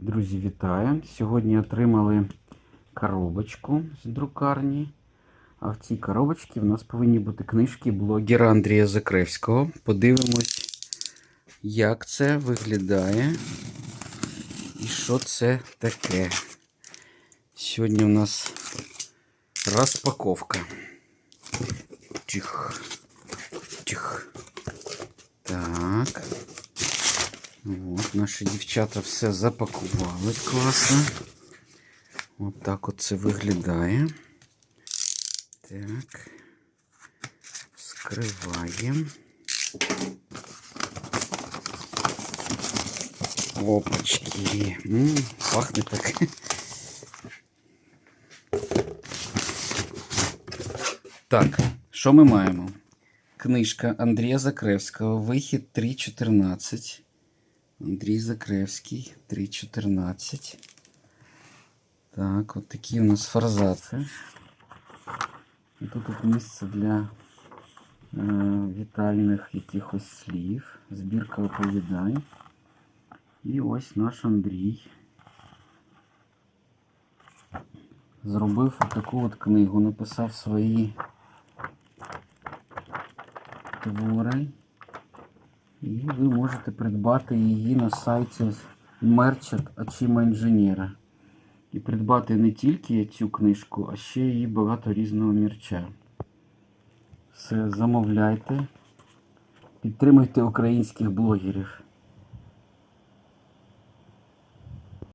Друзі, вітаю! Сьогодні отримали коробочку з друкарні. А в цій коробочці в нас повинні бути книжки блогера Андрія Закревського. Подивимось, як це виглядає і що це таке. Сьогодні у нас розпаковка. Тих. Тих. Так. Наші дівчата все запакували класно. От так от це виглядає. Так. Скриваємо. Опачки. М, пахне так. Так, що ми маємо? Книжка Андрія Закревського, вихід 3.14. Андрій Закревський, 3.14. Так, от такі у нас форзаци. І тут от місце для е, вітальних якихось слів, збірка оповідань. І ось наш Андрій зробив таку от книгу, написав свої твори. І ви можете придбати її на сайті Merchant Ачима інженера. І придбати не тільки цю книжку, а ще і багато різного мірча. Все, замовляйте. Підтримуйте українських блогерів.